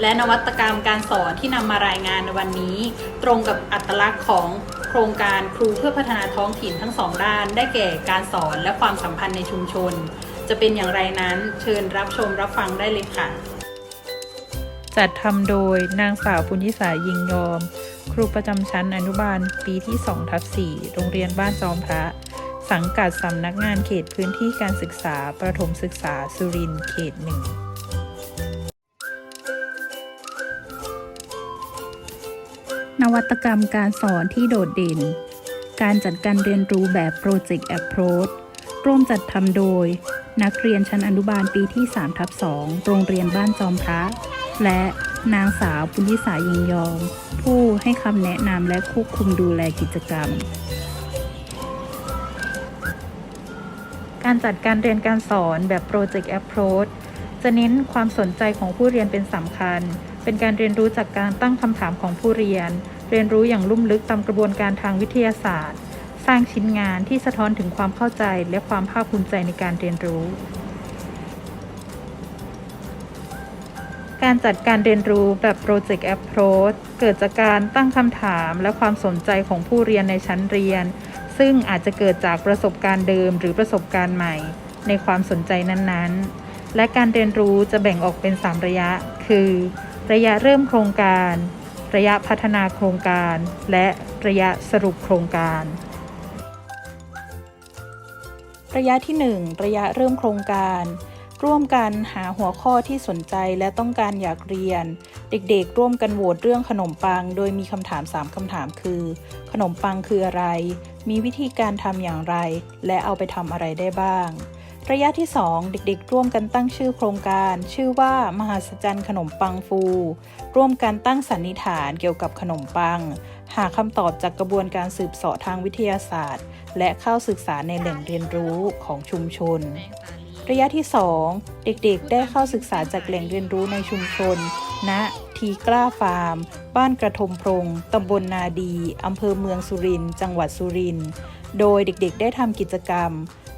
และนวัตกรรมการสอนที่นำมารายงานในวันนี้ ตรงกับอัตลักษณ์ของโครงการครูเพื่อพัฒนาท้องถิ่นทั้งสองด้าน ได้แก่การสอนและความสัมพันธ์ในชุมชน จะเป็นอย่างไรนั้นเชิญรับชมรับฟังได้เลยค่ะ จัดทำโดยนางสาวปุญญิสายิงยอม ครูประจำชั้นอนุบาลปีที่2ทับ4โรงเรียนบ้านจอมพระ สังกัดสำนักงานเขตพื้นที่การศึกษาประถมศึกษาสุรินทร์เขตหนึ่ง นวัตกรรมการสอนที่โดดเด่น การจัดการเรียนรู้แบบ Project Approach ร่วมจัดทำโดย นักเรียนชั้นอนุบาลปีที่3ทับ2โรงเรียนบ้านจอมพระ และนางสาวปุญญิสายิงยอมผู้ให้คำแนะนำและควบคุมดูแลกิจกรรม การจัดการเรียนการสอนแบบ Project Approach จะเน้นความสนใจของผู้เรียนเป็นสำคัญ เป็นการเรียนรู้จากการตั้งคำถามของผู้เรียน รียนรู้อย่างลุ่มลึกตามกระบวนการทางวิทยาศาสตร์ สร้างชิ้นงานที่สะท้อนถึงความเข้าใจและความภาคภูมิใจในการเรียนรู้ การจัดการเรียนรู้แบบ Project Approach เกิดจากการตั้งคำถามและความสนใจของผู้เรียนในชั้นเรียน ซึ่งอาจจะเกิดจากประสบการณ์เดิมหรือประสบการณ์ใหม่ ในความสนใจนั้นๆ และการเรียนรู้จะแบ่งออกเป็น 3 ระยะ คือ ระยะเริ่มโครงการ ระยะพัฒนาโครงการ และระยะสรุปโครงการ ระยะที่ 1 ระยะเริ่มโครงการ ร่วมกันหาหัวข้อที่สนใจและต้องการอยากเรียน เด็กๆ ร่วมกันโหวตเรื่องขนมปัง โดยมีคำถาม 3คำถามคือ ขนมปังคืออะไร มีวิธีการทำอย่างไร และเอาไปทำอะไรได้บ้าง ระยะที่ 2 เด็กๆ ร่วมกันตั้งชื่อโครงการ ชื่อว่ามหัศจรรย์ขนมปังฟู ร่วมกันตั้งสันนิษฐานเกี่ยวกับขนมปัง หาคำตอบจากกระบวนการสืบเสาะทางวิทยาศาสตร์ และเข้าศึกษาในแหล่งเรียนรู้ของชุมชน ระยะที่ 2 เด็กๆ ได้เข้าศึกษาจากแหล่งเรียนรู้ในชุมชนณทีกล้าฟาร์ม บ้านกระทมพรงตำบลนาดีอำเภอเมืองสุรินทร์จังหวัดสุรินทร์โดยเด็กๆ ได้ทำกิจกรรม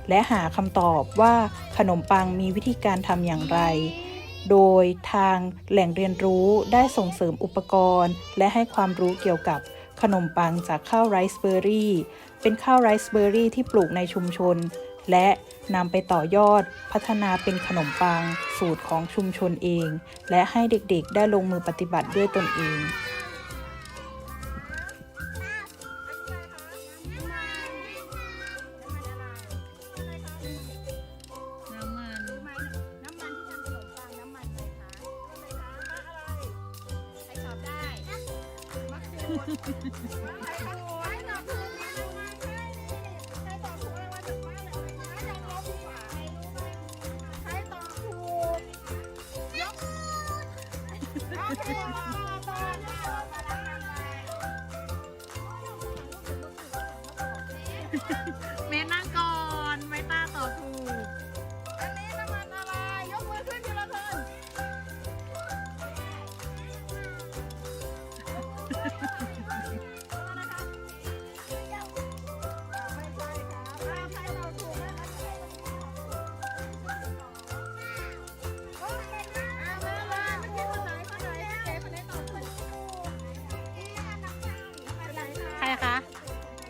และหาคำตอบว่าขนมปังมีวิธีการทำอย่างไร โดยทางแหล่งเรียนรู้ได้ส่งเสริมอุปกรณ์ และให้ความรู้เกี่ยวกับขนมปังจากข้าวไรซ์เบอร์รี่ เป็นข้าวไรซ์เบอร์รี่ที่ปลูกในชุมชน และนำไปต่อยอดพัฒนาเป็นขนมปังสูตรของชุมชนเอง และให้เด็กๆ ได้ลงมือปฏิบัติด้วยตนเอง เมนั่งก่อนไม่ต้าต่อถูก อันนี้น้ำมันอะไร ยกมือขึ้นทีละคน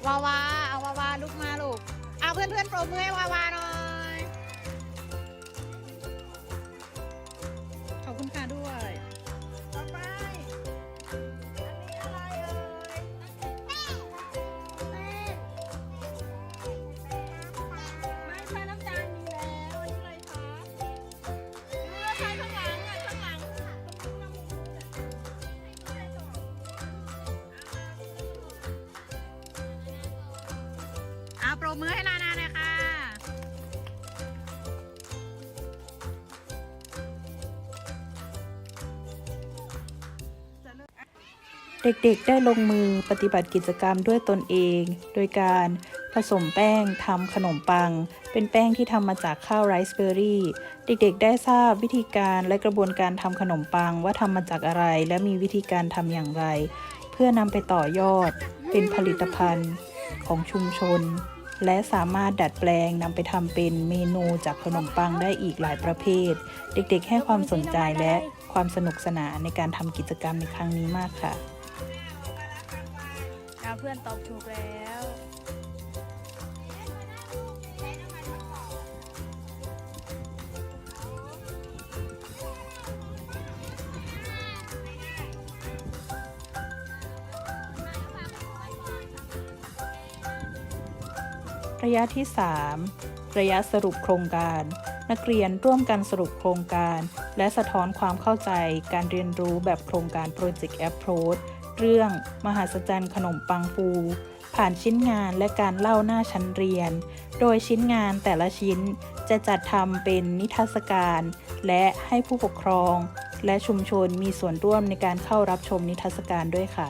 วาวาเอาวาวาลุกมาลูกเอาเพื่อนเพื่อนๆปรบมือให้วาวาหน่อย รบมือให้นานาหน่อยค่ะ เด็กๆ ได้ลงมือปฏิบัติกิจกรรมด้วยตนเอง โดยการผสมแป้งทำขนมปัง เป็นแป้งที่ทำมาจากข้าวไรซ์เบอร์รี่ เด็กๆ ได้ทราบวิธีการและกระบวนการทำขนมปังว่าทำมาจากอะไร และมีวิธีการทำอย่างไร เพื่อนำไปต่อยอดเป็นผลิตภัณฑ์ของชุมชน และสามารถดัดแปลงนำไปทำเป็นเมนูจากขนมปังได้อีกหลายประเภท เด็กๆ ให้ความสนใจและความสนุกสนานในการทำกิจกรรมในครั้งนี้มากค่ะเพื่อนตอบถูกแล้ว ระยะที่ 3 ระยะสรุปโครงการ นักเรียนร่วมกันสรุปโครงการ และสะท้อนความเข้าใจการเรียนรู้แบบโครงการ Project Approach เรื่องมหาสจรรย์ขนมปังปู ผ่านชิ้นงานและการเล่าหน้าชั้นเรียน โดยชิ้นงานแต่ละชิ้นจะจัดทำเป็นนิทรรศการ และให้ผู้ปกครอง และชุมชนมีส่วนร่วมในการเข้ารับชมนิทรรศการด้วยค่ะ